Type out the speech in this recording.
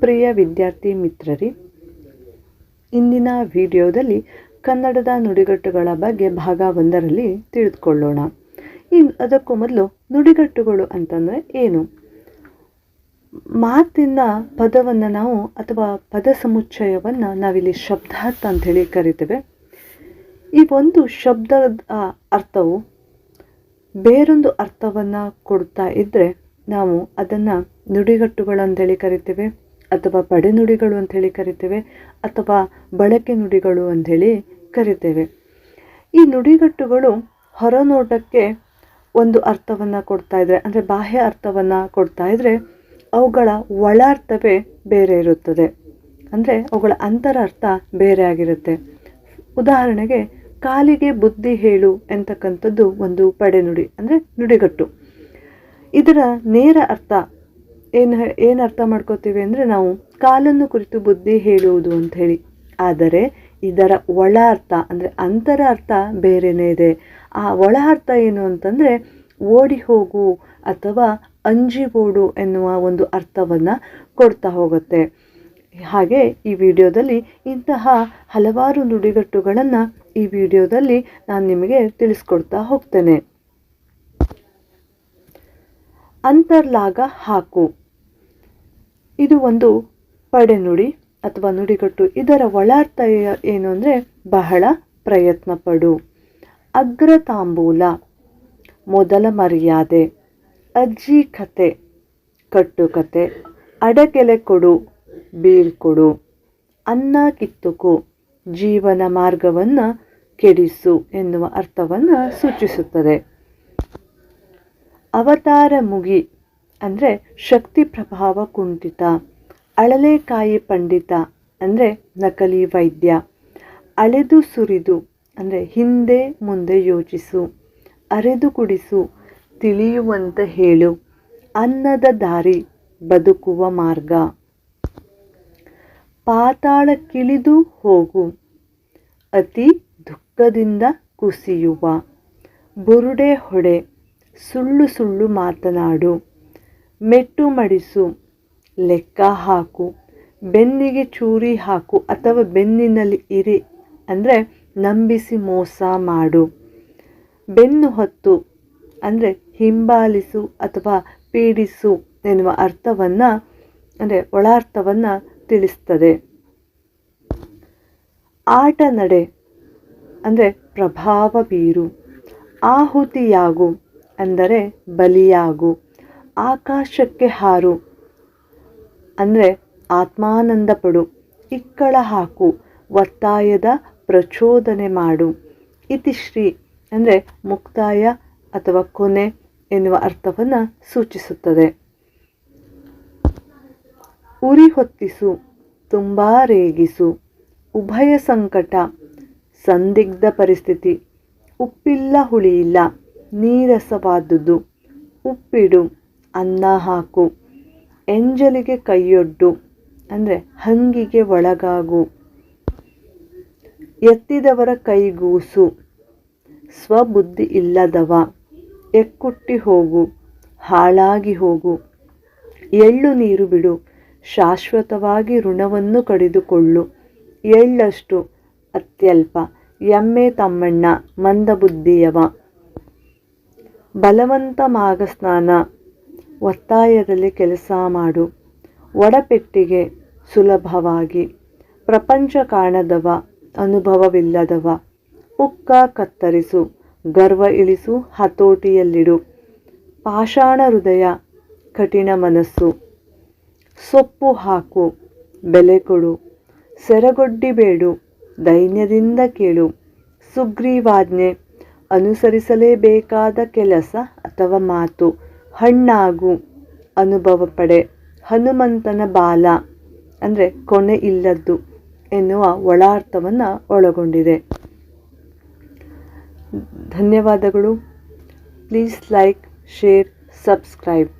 ಪ್ರಿಯ ವಿದ್ಯಾರ್ಥಿ ಮಿತ್ರರಿ, ಇಂದಿನ ವಿಡಿಯೋದಲ್ಲಿ ಕನ್ನಡದ ನುಡಿಗಟ್ಟುಗಳ ಬಗ್ಗೆ ಭಾಗ ಒಂದರಲ್ಲಿ ತಿಳಿದುಕೊಳ್ಳೋಣ. ಇನ್ನು ಅದಕ್ಕೂ ಮೊದಲು ನುಡಿಗಟ್ಟುಗಳು ಅಂತಂದರೆ ಏನು? ಮಾತಿನ ಪದವನ್ನು ನಾವು ಅಥವಾ ಪದ ಸಮುಚ್ಚಯವನ್ನು ನಾವಿಲ್ಲಿ ಶಬ್ದಾರ್ಥ ಅಂಥೇಳಿ ಕರಿತೇವೆ. ಈ ಒಂದು ಶಬ್ದದ ಅರ್ಥವು ಬೇರೊಂದು ಅರ್ಥವನ್ನು ಕೊಡ್ತಾ ಇದ್ದರೆ ನಾವು ಅದನ್ನು ನುಡಿಗಟ್ಟುಗಳು ಅಂತೇಳಿ ಕರಿತೇವೆ. ಅಥವಾ ಪಡೆನುಡಿಗಳು ಅಂಥೇಳಿ ಕರಿತೇವೆ, ಅಥವಾ ಬಳಕೆ ನುಡಿಗಳು ಅಂಥೇಳಿ ಕರಿತೇವೆ. ಈ ನುಡಿಗಟ್ಟುಗಳು ಹೊರನೋಟಕ್ಕೆ ಒಂದು ಅರ್ಥವನ್ನು ಕೊಡ್ತಾ ಇದ್ದರೆ ಅಂದರೆ ಬಾಹ್ಯ ಅರ್ಥವನ್ನು ಕೊಡ್ತಾ ಇದ್ದರೆ ಅವುಗಳ ಒಳ ಅರ್ಥವೇ ಬೇರೆ ಇರುತ್ತದೆ. ಅಂದರೆ ಅವುಗಳ ಅಂತರ ಅರ್ಥ ಬೇರೆ ಆಗಿರುತ್ತೆ. ಉದಾಹರಣೆಗೆ, ಕಾಲಿಗೆ ಬುದ್ಧಿ ಹೇಳು ಎಂತಕ್ಕಂಥದ್ದು ಒಂದು ಪಡೆನುಡಿ ಅಂದರೆ ನುಡಿಗಟ್ಟು. ಇದರ ನೇರ ಅರ್ಥ ಏನು ಏನು ಅರ್ಥ ಮಾಡ್ಕೋತೀವಿ ಅಂದರೆ ನಾವು ಕಾಲನ್ನು ಕುರಿತು ಬುದ್ಧಿ ಹೇಳುವುದು ಅಂತ ಹೇಳಿ. ಆದರೆ ಇದರ ಒಳ ಅರ್ಥ ಅಂದರೆ ಅಂತರ ಅರ್ಥ ಬೇರೆಯೇ ಇದೆ. ಆ ಒಳ ಅರ್ಥ ಏನು ಅಂತಂದರೆ ಓಡಿ ಹೋಗು ಅಥವಾ ಅಂಜಿ ಓಡು ಎನ್ನುವ ಒಂದು ಅರ್ಥವನ್ನು ಕೊಡ್ತಾ ಹೋಗುತ್ತೆ. ಹಾಗೆ ಈ ವಿಡಿಯೋದಲ್ಲಿ ಇಂತಹ ಹಲವಾರು ನುಡಿಗಟ್ಟುಗಳನ್ನು ಈ ವಿಡಿಯೋದಲ್ಲಿ ನಾನು ನಿಮಗೆ ತಿಳಿಸ್ಕೊಡ್ತಾ ಹೋಗ್ತೇನೆ. ಅಂತರ್ಲಾಗ ಹಾಕು. ಇದು ಒಂದು ಪಡೆನುಡಿ ಅಥವಾ ನುಡಿಗಟ್ಟು. ಇದರ ಒಳಾರ್ಥ ಏನು ಅಂದರೆ ಬಹಳ ಪ್ರಯತ್ನ ಪಡು ಅಗ್ರ ತಾಂಬೂಲ ಮೊದಲ ಮರ್ಯಾದೆ, ಅಜ್ಜಿ ಕತೆ ಕಟ್ಟುಕತೆ ಅಡಕೆಲೆ ಕೊಡು ಬೀಳ್ಕೊಡು ಅನ್ನ ಕಿತ್ತುಕು, ಜೀವನ ಮಾರ್ಗವನ್ನು ಕೆಡಿಸು ಎನ್ನುವ ಅರ್ಥವನ್ನು ಸೂಚಿಸುತ್ತದೆ. ಅವತಾರ ಮುಗಿ ಅಂದರೆ ಶಕ್ತಿ ಪ್ರಭಾವ ಕುಂಠಿತ ಅಳಲೆಕಾಯಿ ಪಂಡಿತ ಅಂದರೆ ನಕಲಿ ವೈದ್ಯ, ಅಳೆದು ಸುರಿದು ಅಂದರೆ ಹಿಂದೆ ಮುಂದೆ ಯೋಚಿಸು, ಅರೆದು ಕುಡಿಸು, ತಿಳಿಯುವಂತೆ ಹೇಳು, ಅನ್ನದ ದಾರಿ ಬದುಕುವ ಮಾರ್ಗ. ಪಾತಾಳಕ್ಕಿಳಿದು ಹೋಗು, ಅತಿ ದುಃಖದಿಂದ ಕುಸಿಯುವ, ಬುರುಡೆ ಹೊಡೆ ಸುಳ್ಳು ಸುಳ್ಳು ಮಾತನಾಡು. ಮೆಟ್ಟು ಮಡಿಸು ಲೆಕ್ಕ ಹಾಕು, ಬೆನ್ನಿಗೆ ಚೂರಿ ಹಾಕು ಅಥವಾ ಬೆನ್ನಿನಲ್ಲಿ ಇರಿ ಅಂದರೆ ನಂಬಿಸಿ ಮೋಸ ಮಾಡು. ಬೆನ್ನು ಹೊತ್ತು ಅಂದರೆ ಹಿಂಬಾಲಿಸು ಅಥವಾ ಪೀಡಿಸು ಎನ್ನುವ ಅರ್ಥವನ್ನು ಅಂದರೆ ಒಳಾರ್ಥವನ್ನು ತಿಳಿಸ್ತದೆ. ಆಟ ನಡೆ ಅಂದರೆ ಪ್ರಭಾವ ಬೀರು. ಆಹುತಿಯಾಗು ಅಂದರೆ ಬಲಿಯಾಗು. ಆಕಾಶಕ್ಕೆ ಹಾರು. ಅಂದರೆ ಆತ್ಮಾನಂದ ಪಡು ಇಕ್ಕಳ ಹಾಕು, ಒತ್ತಾಯದ ಪ್ರಚೋದನೆ ಮಾಡು. ಇತಿಶ್ರೀ ಅಂದರೆ ಮುಕ್ತಾಯ ಅಥವಾ ಕೊನೆ ಎನ್ನುವ ಅರ್ಥವನ್ನು ಸೂಚಿಸುತ್ತದೆ. ಉರಿ ಹೊತ್ತಿಸು, ತುಂಬ ರೇಗಿಸು. ಉಭಯ ಸಂಕಟ, ಸಂದಿಗ್ಧ ಪರಿಸ್ಥಿತಿ. ಉಪ್ಪಿಲ್ಲ ಹುಳಿಯಿಲ್ಲ, ನೀರಸವಾದುದು. ಉಪ್ಪಿಡು. ಅನ್ನ ಹಾಕು. ಎಂಜಲಿಗೆ ಕೈಯೊಡ್ಡು. ಅಂದರೆ ಹಂಗಿಗೆ ಒಳಗಾಗು. ಎತ್ತಿದವರ ಕೈಗೂಸು. ಸ್ವಬುದ್ಧಿ ಇಲ್ಲದವ. ಎಕ್ಕುಟ್ಟಿ ಹೋಗು. ಹಾಳಾಗಿ ಹೋಗು. ಎಳ್ಳು ನೀರು ಬಿಡು. ಶಾಶ್ವತವಾಗಿ ಋಣವನ್ನು ಕಡಿದುಕೊಳ್ಳು. ಎಳ್ಳಷ್ಟು ಅತ್ಯಲ್ಪ. ಎಮ್ಮೆ ತಮ್ಮಣ್ಣ, ಮಂದಬುದ್ಧಿಯವ. ಬಲವಂತ ಮಾಗ ಸ್ನಾನ. ಒತ್ತಾಯದಲ್ಲಿ ಕೆಲಸ ಮಾಡು. ಒಡಪೆಟ್ಟಿಗೆ ಸುಲಭವಾಗಿ. ಪ್ರಪಂಚ ಕಾಣದವ, ಅನುಭವವಿಲ್ಲದವ. ಪುಕ್ಕ ಕತ್ತರಿಸು, ಗರ್ವ ಇಳಿಸು, ಹತೋಟಿಯಲ್ಲಿಡು. ಪಾಷಾಣ ಹೃದಯ, ಕಠಿಣ ಮನಸ್ಸು. ಸೊಪ್ಪು ಹಾಕು, ಬೆಲೆ ಕೊಡು. ಸೆರಗೊಡ್ಡಿಬೇಡು ದೈನ್ಯದಿಂದ ಕೇಳು. ಸುಗ್ರೀವಾಜ್ಞೆ, ಅನುಸರಿಸಲೇಬೇಕಾದ ಕೆಲಸ ಅಥವಾ ಮಾತು. ಹಣ್ಣಾಗು ಅನುಭವ ಪಡೆ. ಹನುಮಂತನ ಬಾಲ, ಅಂದರೆ ಕೊನೆ ಇಲ್ಲದ್ದು ಎನ್ನುವ ಒಳಾರ್ಥವನ್ನು ಒಳಗೊಂಡಿದೆ. ಧನ್ಯವಾದಗಳು. Please like share subscribe